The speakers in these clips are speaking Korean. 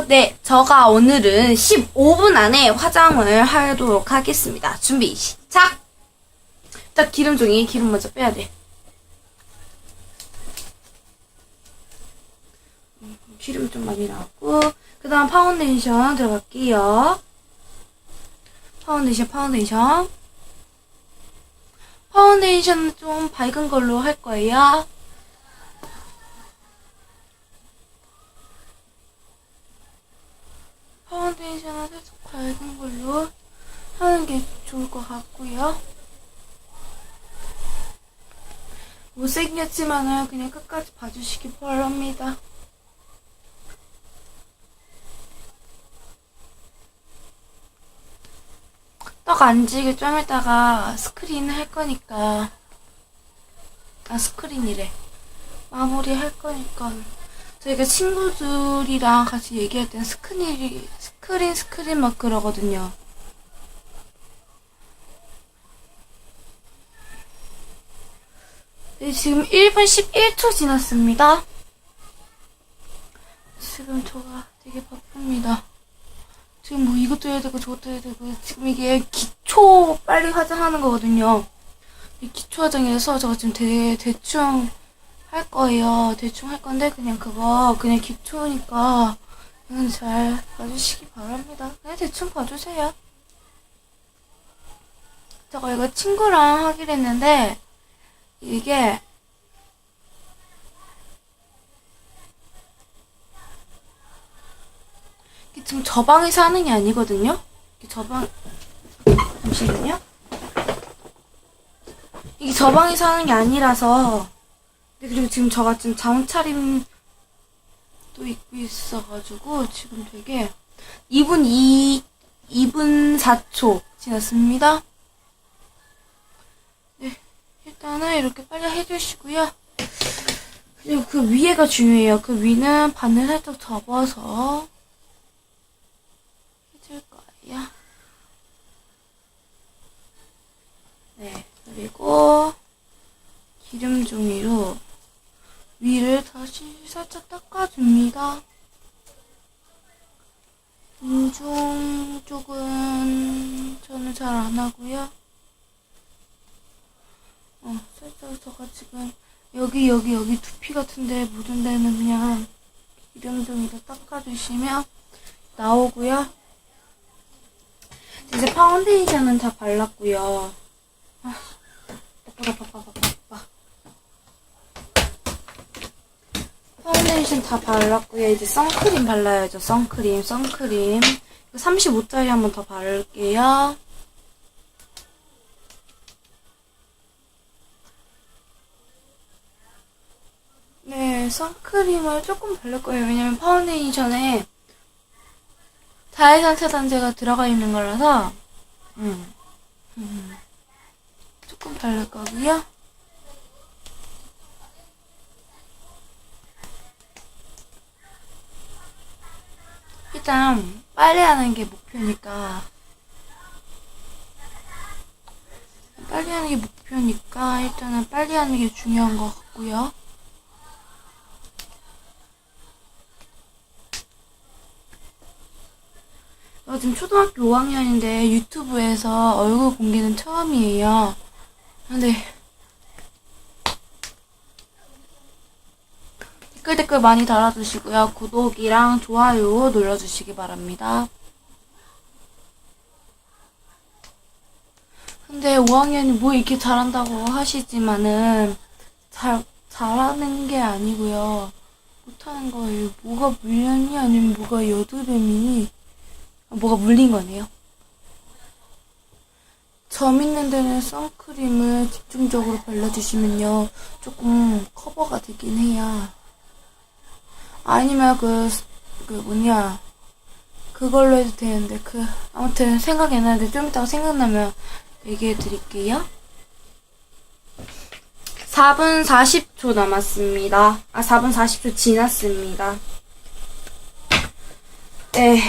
어, 네. 저가 오늘은 15분 안에 화장을 하도록 하겠습니다. 준비, 시작! 자, 기름 종이, 기름 먼저 빼야 돼. 음, 기름 좀 많이 나왔고, 그 다음 파운데이션 들어갈게요. 파운데이션, 파운데이션. 파운데이션은 좀 밝은 걸로 할 거예요. 파운데이션은 살짝 밝은 걸로 하는 게 좋을 것 같고요. 못생겼지만은 그냥 끝까지 봐주시기 바랍니다. 떡 안 지게 좀 이따가 스크린 할 거니까 아 스크린이래 마무리 할 거니까 저희가 친구들이랑 같이 얘기할 땐 스크린이 스크린 스크린 막 그러거든요. 네, 지금 1분 11초 지났습니다. 지금 저가 되게 바쁩니다. 지금 뭐 이것도 해야 되고 저것도 해야 되고 지금 이게 기초 빨리 화장하는 거거든요. 이 기초 화장에서 제가 지금 되게 대충 할 거예요. 대충 할 건데 그냥 그거 그냥 기초니까 그냥 잘 봐주시기 바랍니다. 그냥 대충 봐주세요. 제가 이거 친구랑 하기로 했는데 이게 지금 저 방에서 하는 게 아니거든요. 저 방, 잠시만요. 이게 저 방에서 하는 게 아니라서 그리고 지금 저가 지금 잠 차림도 입고 있어가지고 지금 되게 2분 2, 2분 4초 지났습니다. 네, 일단은 이렇게 빨리 해주시고요. 그리고 그 위에가 중요해요. 그 위는 바늘 살짝 접어서 해줄 거예요. 네, 그리고 기름 종이로 위를 다시 살짝 닦아줍니다. 인중 쪽은 저는 잘 안 하고요. 어, 살짝 저가 지금 여기 여기 여기 두피 같은데 묻은 데는 그냥 기름 종이로 닦아주시면 나오고요. 이제 파운데이션은 다 발랐고요. 아. 파운데이션 다 발랐고요. 이제 선크림 발라야죠. 선크림, 선크림. 35짜리 한번 더 바를게요. 네, 선크림을 조금 바를 거예요. 왜냐면 파운데이션에 자외선 차단제가 들어가 있는 거라서, 음, 음, 조금 바를 거고요. 일단 빨리 하는 게 목표니까 빨리 하는 게 목표니까 일단은 빨리 하는 게 중요한 것 같고요. 저 지금 초등학교 5학년인데 유튜브에서 얼굴 공개는 처음이에요. 근데 댓글 댓글 많이 달아주시고요. 구독이랑 좋아요 눌러주시기 바랍니다. 근데 5학년이 뭐 이렇게 잘한다고 하시지만은 잘 잘하는 게 아니고요. 못하는 거예요. 뭐가 물렸니 아니면 뭐가 여드름이니 아, 뭐가 물린 거네요. 점 있는 데는 선크림을 집중적으로 발라주시면요. 조금 커버가 되긴 해요. 아니면 그, 그 뭐냐. 그걸로 해도 되는데, 그, 아무튼 생각이 안 나는데 좀 이따가 생각나면 얘기해 드릴게요. 4분 40초 남았습니다. 아, 4분 40초 지났습니다. 네.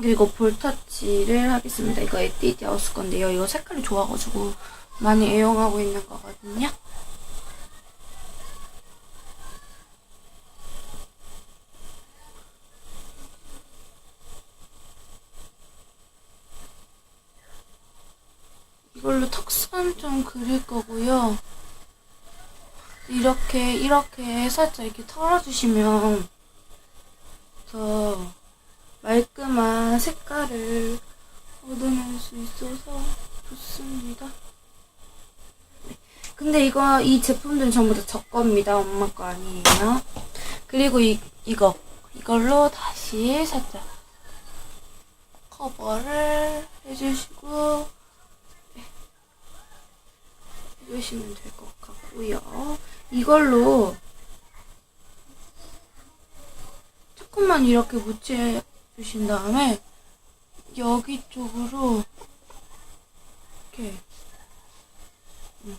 그리고 볼터치를 하겠습니다. 이거 에뛰디 하우스 건데요. 이거 색깔이 좋아가지고 많이 애용하고 있는 거거든요. 이걸로 턱선 좀 그릴 거고요. 이렇게 이렇게 살짝 이렇게 털어주시면 더 말끔한 색깔을 얻어낼 수 있어서 좋습니다. 네. 근데 이거 이 제품들은 전부 다 저 겁니다. 엄마 거 아니에요. 그리고 이 이거 이걸로 다시 살짝 커버를 해주시고 네. 해주시면 될 것 같고요. 이걸로 조금만 이렇게 묻혀 주신 다음에 여기 쪽으로 이렇게 음,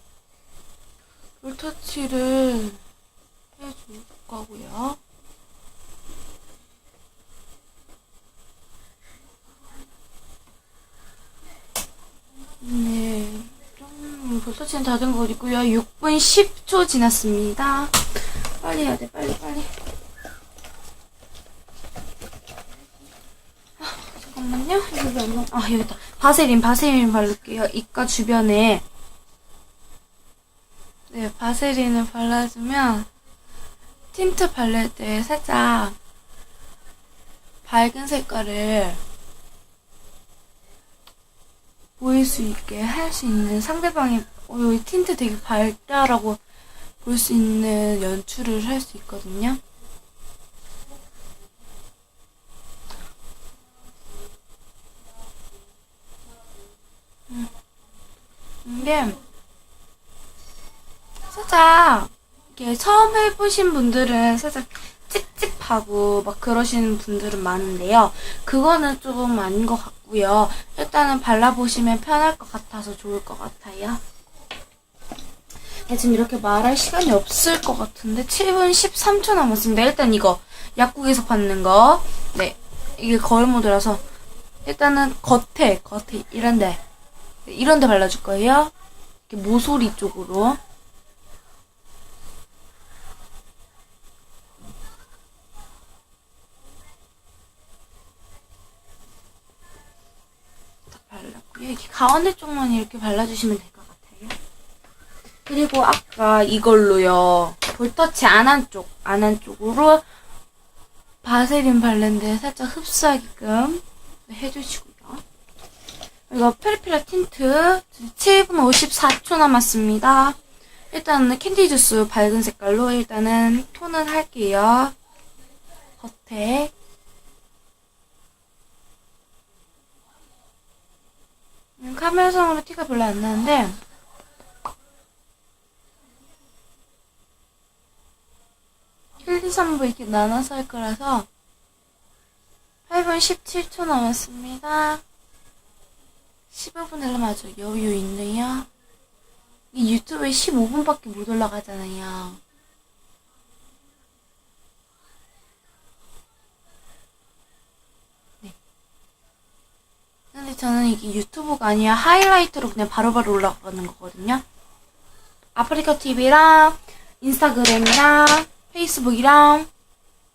볼터치를 해줄 거고요. 네, 좀 볼터치는 다된거 있고요. 6분 10초 지났습니다. 빨리 해야 돼, 빨리, 빨리. 잠깐만요. 여기 안 나. 아, 여기 있다. 바세린, 바세린 바를게요. 이가 주변에. 네, 바세린을 발라주면 틴트 바를 때 살짝 밝은 색깔을 보일 수 있게 할 수 있는 상대방이 어, 여기 틴트 되게 밝다라고 볼 수 있는 연출을 할 수 있거든요. 이게 살짝 이게 처음 해보신 분들은 살짝 찝찝하고 막 그러시는 분들은 많은데요. 그거는 조금 아닌 것 같고요. 일단은 발라보시면 편할 것 같아서 좋을 것 같아요. 네, 지금 이렇게 말할 시간이 없을 것 같은데 7분 13초 남았습니다. 일단 이거 약국에서 받는 거. 네, 이게 거울 모드라서 일단은 겉에 겉에 이런데 네, 이런데 발라줄 거예요. 이렇게 모서리 쪽으로. 이렇게 가운데 쪽만 이렇게 발라주시면 될 것 같아요. 그리고 아까 이걸로요. 볼터치 안 한 쪽, 안 한 쪽으로 바세린 발렌데 살짝 흡수하게끔 해주시고요. 이거 페리페라 틴트 7분 54초 남았습니다. 일단은 캔디 주스 밝은 색깔로 일단은 톤을 할게요. 겉에 음, 카메라상으로 티가 별로 안 나는데 일, 2, 3부 이렇게 나눠서 할 거라서 8분 17초 남았습니다. 15분 하려면 아주 여유 있네요. 이 유튜브에 15분밖에 못 올라가잖아요. 네. 근데 저는 이게 유튜브가 아니라 하이라이트로 그냥 바로바로 올라가는 거거든요. 아프리카 TV랑 인스타그램이랑 페이스북이랑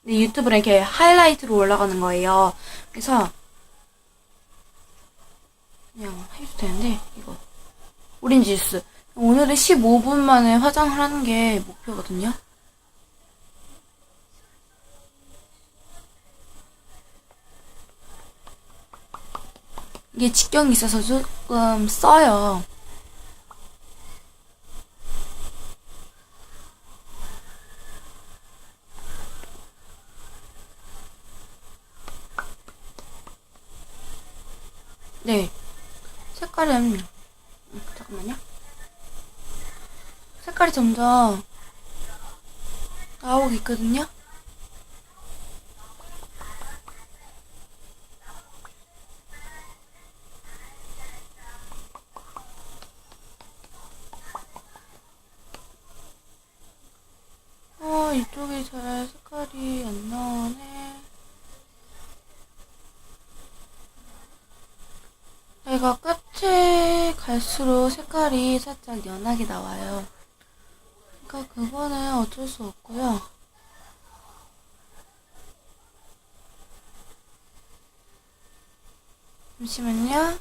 네, 유튜브랑 이렇게 하이라이트로 올라가는 거예요. 그래서 그냥 해도 되는데 이거 오렌지 주스 오늘은 15분 만에 화장을 하는 게 목표거든요. 이게 직경이 있어서 조금 써요. 네. 색깔은 음, 잠깐만요. 색깔이 점점 나오고 있거든요. 어, 이쪽 갈수록 색깔이 살짝 연하게 나와요. 그러니까 그거는 어쩔 수 없고요. 잠시만요.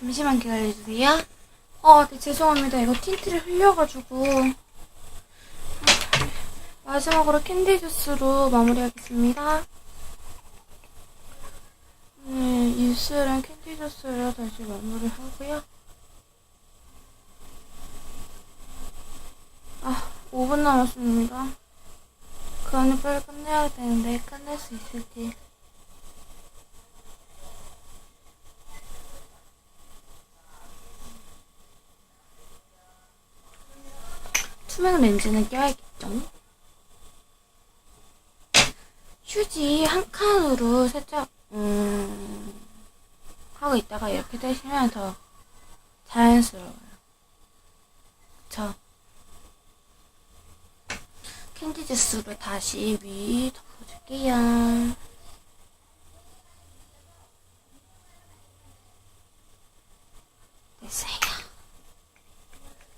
잠시만 기다려주세요. 어, 네, 죄송합니다. 이거 틴트를 흘려가지고. 마지막으로 캔디 주스로 마무리하겠습니다. 네, 입술은 캔디 주스로 다시 마무리하고요. 아, 5분 남았습니다. 그 안에 빨리 끝내야 되는데 끝낼 수 있을지. 투명 렌즈는 껴야겠죠? 휴지 한 칸으로 살짝 음 하고 있다가 이렇게 떼시면 더 자연스러워요. 그쵸? 캔디 주스로 다시 위 덮어줄게요.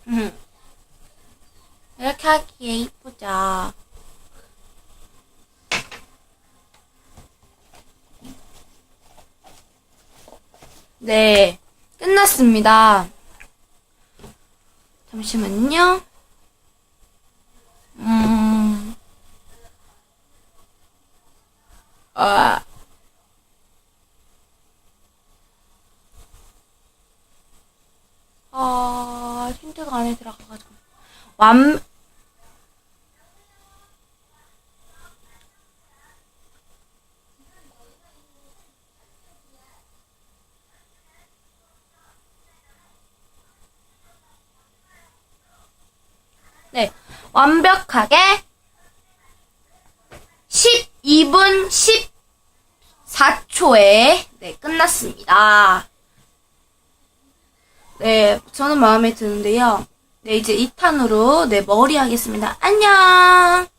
음. 이렇게 하기에 이쁘죠? 네, 끝났습니다. 잠시만요. 음. 아. 아, 힌트가 안에 들어가가지고. 완, 네, 완벽하게 12분 14초에 네, 끝났습니다. 네, 저는 마음에 드는데요. 네, 이제 2탄으로 네, 머리 하겠습니다. 안녕!